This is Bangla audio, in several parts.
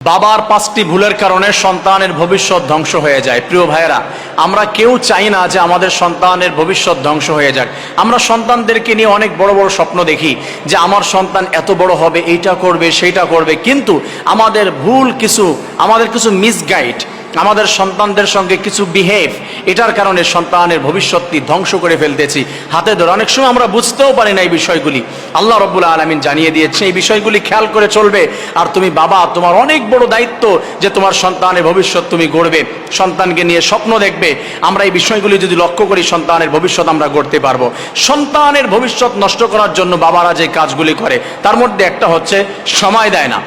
বাবার পাঁচটি ভুলের কারণে সন্তানের ভবিষ্যৎ ধ্বংস হয়ে যায়। প্রিয় ভাইয়েরা, আমরা কেউ চাই না যে আমাদের সন্তানের ভবিষ্যৎ ধ্বংস হয়ে যাক। আমরা সন্তানদেরকে নিয়ে অনেক বড় বড় স্বপ্ন দেখি যে আমার সন্তান এত বড় হবে, এইটা করবে, সেইটা করবে। কিন্তু আমাদের ভুল কিছু, আমাদের কিছু মিসগাইড আমাদের সন্তানদের সঙ্গে কিছু বিহেভ এটার কারণে সন্তানের ভবিষ্যৎটি ধ্বংস করে ফেলতেছি। হাতে ধরে অনেক সময় আমরা বুঝতেও পারি না এই বিষয়গুলি। আল্লাহ রব্বুল আলমিন জানিয়ে দিয়েছে এই বিষয়গুলি খেয়াল করে চলবে। আর তুমি বাবা, তোমার অনেক বড় দায়িত্ব যে তোমার সন্তানের ভবিষ্যৎ তুমি গড়বে। সন্তানকে নিয়ে স্বপ্ন দেখবে। আমরা এই বিষয়গুলি যদি লক্ষ্য করি, সন্তানের ভবিষ্যৎ আমরা গড়তে পারব। সন্তানের ভবিষ্যৎ নষ্ট করার জন্য বাবারা যে কাজগুলি করে, তার মধ্যে একটা হচ্ছে, সময় দেয় না।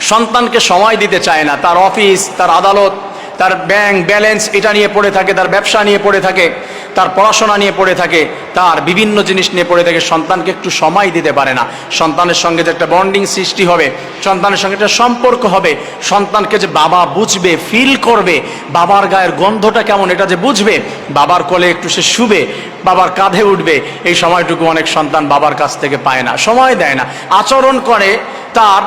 সন্তানকে সময় দিতে চায় না। তার অফিস, তার আদালত, তার ব্যাংক ব্যালেন্স এটা নিয়ে পড়ে থাকে, তার ব্যবসা নিয়ে পড়ে থাকে, তার পড়াশোনা নিয়ে পড়ে থাকে, তার বিভিন্ন জিনিস নিয়ে পড়ে থাকে। সন্তানকে একটু সময় দিতে পারে না। সন্তানের সঙ্গে যে একটা বন্ডিং সৃষ্টি হবে, সন্তানের সঙ্গে একটা সম্পর্ক হবে, সন্তানকে যে বাবা বুঝবে ফিল করবে, বাবার গায়ের গন্ধটা কেমন এটা যে বুঝবে, বাবার কোলে একটু সে শুবে, বাবার কাঁধে উঠবে, এই সময়টুকু অনেক সন্তান বাবার কাছ থেকে পায় না, সময় দেয় না। আচরণ করে তার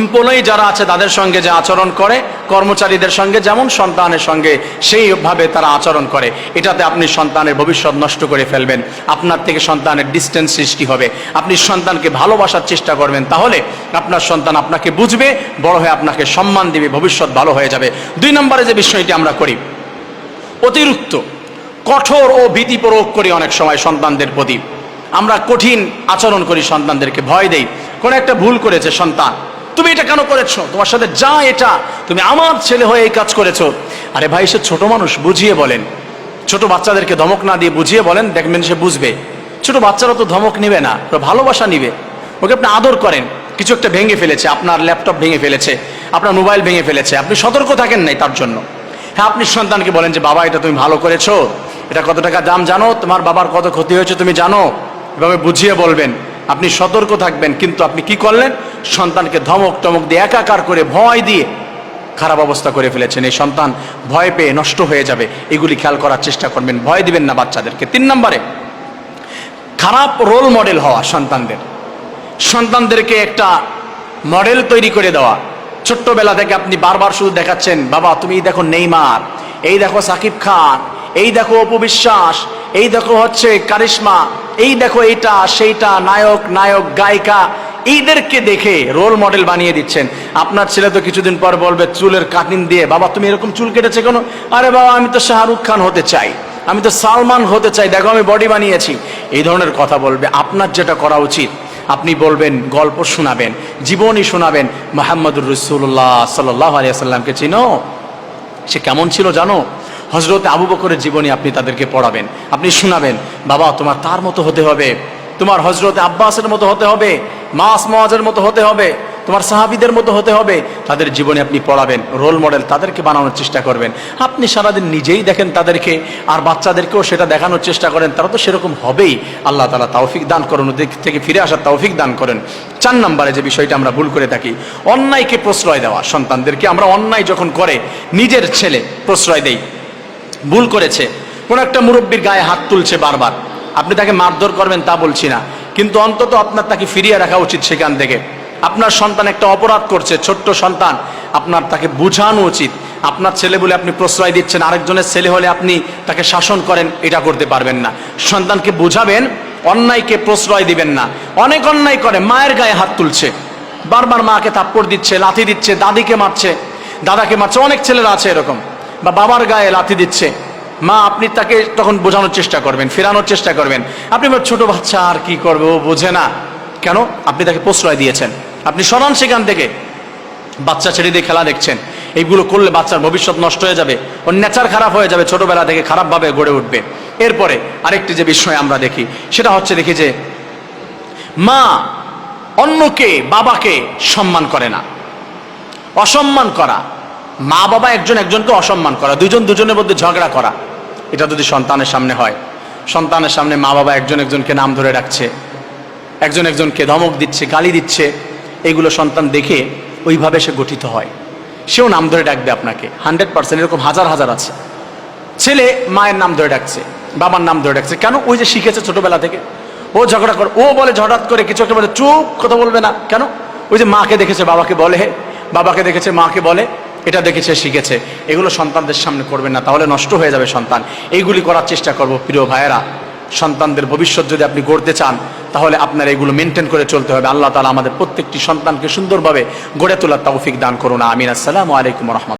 এমপ্লয়ি যারা আছে তাদের সঙ্গে যে আচরণ করে, কর্মচারীদের সঙ্গে যেমন সন্তানের সঙ্গে, সেইভাবে তারা আচরণ করে। এটাতে আপনি সন্তানের ভবিষ্যৎ নষ্ট করে ফেলবেন। আপনার থেকে সন্তানের ডিস্টেন্স সৃষ্টি হবে। আপনি সন্তানকে ভালোবাসার চেষ্টা করবেন, তাহলে আপনার সন্তান আপনাকে বুঝবে, বড় হয়ে আপনাকে সম্মান দিবে, ভবিষ্যৎ ভালো হয়ে যাবে। দুই নম্বরে যে বিষয়টি আমরা করি, অতিরিক্ত, কঠোর ও ভীতি প্রয়োগ করি অনেক সময় সন্তানদের প্রতি। আমরা কঠিন আচরণ করি সন্তানদেরকে, ভয় দেই। কোনো একটা ভুল করেছে সন্তান তুমি এটা কেন করেছ? তোমার সাথে যা এটা, তুমি আমার ছেলে হয়ে এই কাজ করেছ। আরে ভাই, সে ছোট মানুষ, বুঝিয়ে বলেন। ছোট বাচ্চাদেরকে ধমক না দিয়ে বুঝিয়ে বলেন, দেখবেন সে বুঝবে। ছোট বাচ্চারা তো ধমক নিবে না ভালোবাসা নিবে। ওকে আপনি আদর করেন, কিছু একটা ভেঙে ফেলেছে, আপনার ল্যাপটপ ভেঙে ফেলেছে, আপনার মোবাইল ভেঙে ফেলেছে, আপনি সতর্ক থাকেন নাই তার জন্য। হ্যাঁ আপনি সন্তানকে বলেন যে, বাবা, এটা তুমি ভালো করেছ, এটা কত টাকা দাম জানো? তোমার বাবার কত ক্ষতি হয়েছে তুমি জানো? এভাবে বুঝিয়ে বলবেন। আপনি সতর্ক থাকবেন, কিন্তু আপনি কি করলেন? সন্তানকে ধমক টমক দিয়ে একাকার করে ভয় দিয়ে খারাপ অবস্থা করে ফেলেছেন। এই সন্তান ভয় পেয়ে নষ্ট হয়ে যাবে। এগুলি খেয়াল করার চেষ্টা করবেন। ভয় দিবেন না বাচ্চাদেরকে। তিন নম্বরে, খারাপ রোল মডেল হওয়া সন্তানদের। সন্তানদেরকে একটা মডেল তৈরি করে দেওয়া। ছোট্টবেলা থেকে আপনি বারবার শুধু দেখাচ্ছেন, বাবা, তুমি এই দেখো নেইমার, এই দেখো সাকিব খান, এই দেখো অপবিশ্বাস এই দেখো হচ্ছে কারিশ্মা, এই দেখো এইটা, সেইটা, নায়ক নায়ক, গায়িকা এইদেরকে দেখে রোল মডেল বানিয়ে দিচ্ছেন। আপনার ছেলে তো কিছুদিন পর বলবে, চুলের কাটিন দিয়ে। বাবা, তুমি এরকম চুল কেটেছে কেন? আরে বাবা, আমি তো শাহরুখ খান হতে চাই। আমি তো সালমান হতে চাই। দেখো, আমি বডি বানিয়েছি। এই ধরনের কথা বলবে। আপনার যেটা করা উচিত, আপনি বলবেন, গল্প শোনাবেন, জীবনী শোনাবেন। মাহমুদুর রসুল্লাহ সাল্লাহ আলিয়াল্লামকে চিনো? সে কেমন ছিল জানো? হজরত আবু বকরের জীবনী আপনি তাদেরকে পড়াবেন, আপনি শোনাবেন। বাবা, তোমার তার মতো হতে হবে। তোমার হজরত আব্বাসের মতো হতে হবে মাস মহাজের মতো হতে হবে, তোমার সাহাবিদের মতো হতে হবে। তাদের জীবনে আপনি পড়াবেন রোল মডেল তাদেরকে বানানোর চেষ্টা করবেন। আপনি সারাদিন নিজেই দেখেন তাদেরকে, আর বাচ্চাদেরকেও সেটা দেখানোর চেষ্টা করেন। তারা তো সেরকম হবেই। আল্লাহ তালা তৌফিক দান করেন, ওদের থেকে ফিরে আসার তৌফিক দান করেন। চার নম্বরে যে বিষয়টা আমরা ভুল করে থাকি, অন্যায়কে প্রশ্রয় দেওয়া। সন্তানদেরকে আমরা অন্যায় যখন করে, নিজের ছেলে প্রশ্রয় দেই। ভুল করেছে। কোনো একটা মুরব্বীর গায়ে হাত তুলছে বারবার। আপনি তাকে মারধর করবেন তা বলছি না। কিন্তু অন্তত আপনার তাকে ফিরিয়ে রাখা উচিত সেখান থেকে। আপনার সন্তান একটা অপরাধ করছে, ছোট্ট সন্তান। আপনার তাকে বোঝানো উচিত। আপনার ছেলে বলে আপনি প্রশ্রয় দিচ্ছেন, আরেকজনের ছেলে হলে আপনি তাকে শাসন করেন, এটা করতে পারবেন না। সন্তানকে বোঝাবেন, অন্যায়কে প্রশ্রয় দিবেন না। অনেক অন্যায় করে, মায়ের গায়ে হাত তুলছে। বারবার মাকে থাপ্পড় দিচ্ছে, লাথি দিচ্ছে, দাদিকে মারছে, দাদাকে মারছে, অনেক ছেলেরা আছে এরকম। বা বাবার গায়ে লাথি দিচ্ছে। মা, আপনি তাকে তখন বোঝানোর চেষ্টা করবেন, ফেরানোর চেষ্টা করবেন। আপনি ছোট বাচ্চা, আর কি করবে? ও বোঝে না। কেন? আপনি তাকে প্রশ্রয় দিয়েছেন। আপনি সরান সেখান থেকে। বাচ্চা ছেড়ে দিয়ে খেলা দেখছেন। এইগুলো করলে বাচ্চার ভবিষ্যৎ নষ্ট হয়ে যাবে। ওর নেচার খারাপ হয়ে যাবে, ছোটবেলা থেকে খারাপভাবে গড়ে উঠবে। এরপরে আরেকটি যে বিষয় আমরা দেখি, সেটা হচ্ছে দেখি যে, মা অন্যকে, বাবাকে সম্মান করে না। অসম্মান করা। মা বাবা একজন একজনকে অসম্মান করা। দুজন দুজনের মধ্যে ঝগড়া করা। এটা যদি সন্তানের সামনে হয়। সন্তানের সামনে মা বাবা একজন একজনকে নাম ধরে রাখছে একজন একজনকে ধমক দিচ্ছে, গালি দিচ্ছে, এগুলো সন্তান দেখে ওইভাবে সে গঠিত হয়। সেও নাম ধরে ডাকবে আপনাকে। হান্ড্রেড পার্সেন্ট এরকম হাজার হাজার আছে। ছেলে মায়ের নাম ধরে ডাকছে, বাবার নাম ধরে ডাকছে। কেন ওই যে শিখেছে ছোটবেলা থেকে? ও ঝগড়া করে, ও বলে হঠাৎ করে, কিছু একটা বলে, চুপ, কথা বলবে না। কেন? ওই যে মাকে দেখেছে, বাবাকে বলে, বাবাকে দেখেছে, মাকে বলে এটা দেখেছে, শিখেছে। এগুলো সন্তানদের সামনে করবেন না, তাহলে নষ্ট হয়ে যাবে সন্তান। এইগুলি করার চেষ্টা করব, প্রিয় ভাইয়েরা। সন্তানদের ভবিষ্যৎ যদি আপনি গড়তে চান, তাহলে আপনার এগুলো মেনটেন করে চলতে হবে। আল্লাহ তালা আমাদের প্রত্যেকটি সন্তানকে সুন্দরভাবে গড়ে তোলার তৌফিক দান করুন। আমিন। আসসালামু আলাইকুম রহমত